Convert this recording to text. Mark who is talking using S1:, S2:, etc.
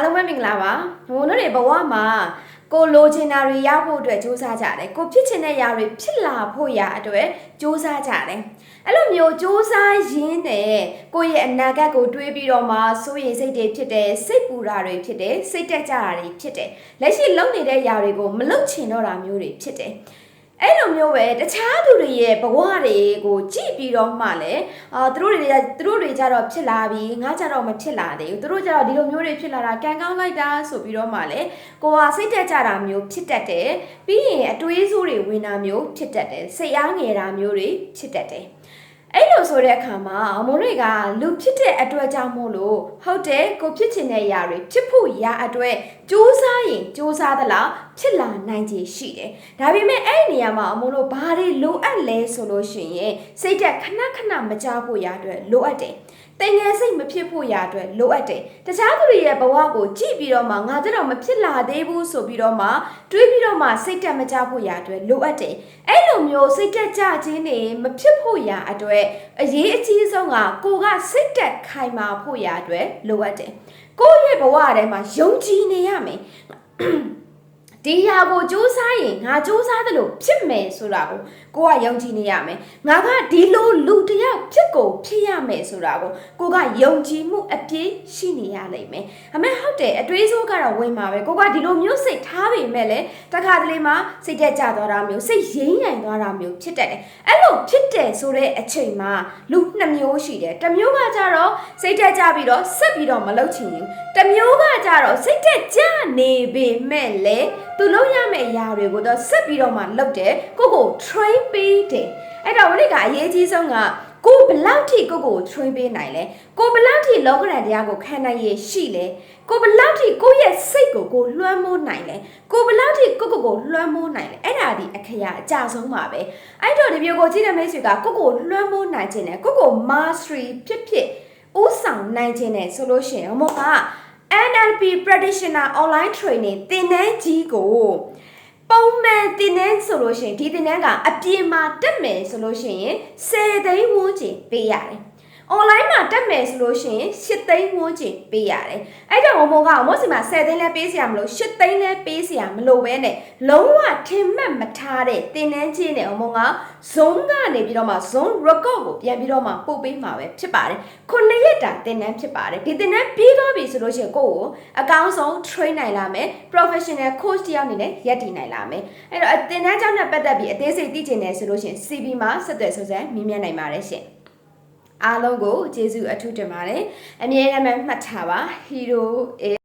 S1: အားလုံးပဲမင်္ဂလာပါဘုံတို့တွေဘဝမှာကိုလိုချင်တာတွေရဖို့အတွက်စူးစမ်းကြတယ်ကိုဖြစ်ချင်တဲ့ຢာတွေဖြစ်လာဖို့ရာအတွက်စူးစမ်းကြတယ်အဲ့လိုမျိုးစူးစမ်းရင်းနဲ့ကိုယ့်ရဲ့အနာဂတ်ကိုတွေးပြီးတော့မှစိုးရိမ်စိတ်တွေဖြစ်တယ်စိတ်ပူတာတွေဖြစ်တယ်စိတ်တက်ကြတာတွေဖြစ်တယ်လက်ရှိလုံနေတဲ့ຢာတွေကိုမလုံချင်တော့တာမျိုးတွေဖြစ်တယ် အဲ့လိုမျိုးပဲတခြားသူတွေရဲ့ဘဝတွေကိုကြည့်ပြီးတော့မှလည်းအာသူတို့တွေကသူတို့တွေကြတော့ဖြစ်လာပြီငါကြတော့မဖြစ်လာသေးဘူးသူတို့ကြတော့ဒီလိုမျိုးတွေဖြစ်လာတာကံကောင်းလိုက်တာဆိုပြီးတော့မှလည်းကိုကစိတ်တက်ကြတာမျိုးဖြစ်တတ်တယ်ပြီးရင်အတွေးဆိုးတွေဝင်တာမျိုးဖြစ်တတ်တယ်စိတ်အားငယ်တာမျိုးတွေဖြစ်တတ်တယ် အဲ့လိုဆိုတဲ့အခါမှာအမုန်းတွေကလူဖြစ်တဲ့အတွက်ကြောင့်မို့လို့ဟုတ်တယ်ကိုဖြစ်ချင်တဲ့ຢာတွေဖြစ်ဖို့ရာအတွက်စူးစမ်းရင်စူးစမ်းသလားဖြစ်လာနိုင်ခြေရှိတယ်။ဒါပေမဲ့အဲ့ဒီနေရာမှာအမုန်းတို့ဘာတွေလိုအပ်လဲဆိုလို့ရှိရင်စိတ်တက်ခဏခဏမကြဖို့ရာအတွက်လိုအပ်တယ်။တင်ငယ်စိတ်မဖြစ်ဖို့ရာအတွက်လိုအပ်တယ်။တခြားသူတွေရဲ့ဘဝကိုကြည့်ပြီးတော့မှငါတို့တော့မဖြစ်လာသေးဘူးဆိုပြီးတော့မှတွေးပြီးတော့မှစိတ်တက်မကြဖို့ရာအတွက်လိုအပ်တယ်။အဲ့လိုမျိုးစိတ်တက်ကြခြင်းနေမဖြစ်ဖို့ရာအတွက်အရေးအကြီးဆုံးကကိုကစိတ်တက်ခိုင်မာဖို့ရာအတွက်လိုအပ်တယ်။ကိုယ့်ရဲ့ဘဝထဲမှာယုံကြည်နေရမယ်။ဒီဟာကိုစူးစမ်းရင်ငါစူးစမ်းတယ်လို့ဖြစ်မယ်ဆိုတာကိုကိုကယုံကြည်နေရမယ်ငါကဒီလိုလူ မယ်ဆိုတာကိုကိုကယုံကြည်မှုအပြည့်ရှိနေရလိမ့်မယ်အမေဟုတ်တယ်အတွေးစိုးကတော့ဝင်မှာပဲကိုကဒီလိုမျိုးစိတ်ထားပေမဲ့လည်းတခါတလေမှာစိတ်တက်ကြသွားတာမျိုးစိတ်ရင်းရိုင်သွားတာမျိုးဖြစ်တတ်တယ်အဲ့လိုဖြစ်တယ်ဆိုတဲ့အချိန်မှာလူနှစ်မျိုးရှိတယ်တစ်မျိုးကကြတော့စိတ်တက်ကြပြီးတော့ဆက်ပြီးတော့မလုပ်ချင်ဘူးတစ်မျိုးကကြတော့စိတ်တက်ကြနေပေမဲ့လည်းသူလုပ်ရမယ့်အရာတွေကိုတော့ဆက်ပြီးတော့မှလုပ်တယ်ကိုကို train ပေးတယ်အဲ့တော့ဝိနည်းကအရေးကြီးဆုံးက ကိုဘလောက်ထိကိုကို train ပေးနိုင်လဲကိုဘလောက်ထိလောကရန်တရားကိုခံနိုင်ရရှိလဲကိုဘလောက်ထိကိုရဲ့စိတ်ကိုကိုလွှမ်းမိုးနိုင်လဲကိုဘလောက်ထိကိုကိုကိုလွှမ်းမိုးနိုင်လဲအဲ့ဒါဒီအခရာအကြဆုံးပါပဲအဲ့တော့ဒီမျိုးကိုကြည့်တဲ့မိတ်ဆွေကကိုကိုလွှမ်းမိုးနိုင်ခြင်းနဲ့ကိုကို mastery ဖြစ်ဖြစ်ဥဆောင်နိုင်ခြင်းနဲ့ဆိုလို့ရှိရင်ဟိုက NLP practitioner online training သင်တန်းကြီးကို ပုံမှန်သင်တန်းဆိုလို့ရှိရင်ဒီသင်တန်းကအပြင်မှာတက်မယ်ဆိုလို့ရှိရင်10သိန်းဝန်းကျင်ပေးရတယ်။ online မှာတက်မယ်ဆိုလို့ရှိရင်8သိန်းဝန်းကျင်ပေးရတယ်။အဲ့ကြောင့်ဘုံဘုံကမောစီမှာ10သိန်းလဲပေးစရာမလို8သိန်းလဲပေးစရာမလိုပဲနဲ့လုံးဝထင်မှတ်မထားတဲ့သင်တန်းချင်းနဲ့ဘုံဘုံက zone ကနေပြီးတော့မှ zone record ကိုပြန်ပြီးတော့မှပို့ပေးမှာပဲဖြစ်ပါတယ်။ခုနှစ်ရက်တာသင်တန်းဖြစ်ပါတယ်။ဒီသင်တန်းပြီးသွားပြီဆိုလို့ရှိရင်ကိုယ့်ကိုအကောင်းဆုံး train နိုင်လာမယ် professional coach တယောက်အနေနဲ့ရပ်တည်နိုင်လာမယ်။အဲ့တော့သင်တန်းကျောင်းနဲ့ပတ်သက်ပြီးအသေးစိတ်သိချင်တယ်ဆိုလို့ရှိရင် CB မှာဆက်သွယ်ဆုံစမ်းမြင်မြင်နိုင်ပါတယ်ရှင်။ အားလုံးကိုကျေးဇူးအထူးတင်ပါတယ်။အမြဲတမ်းမှတ်ထားပါ hero is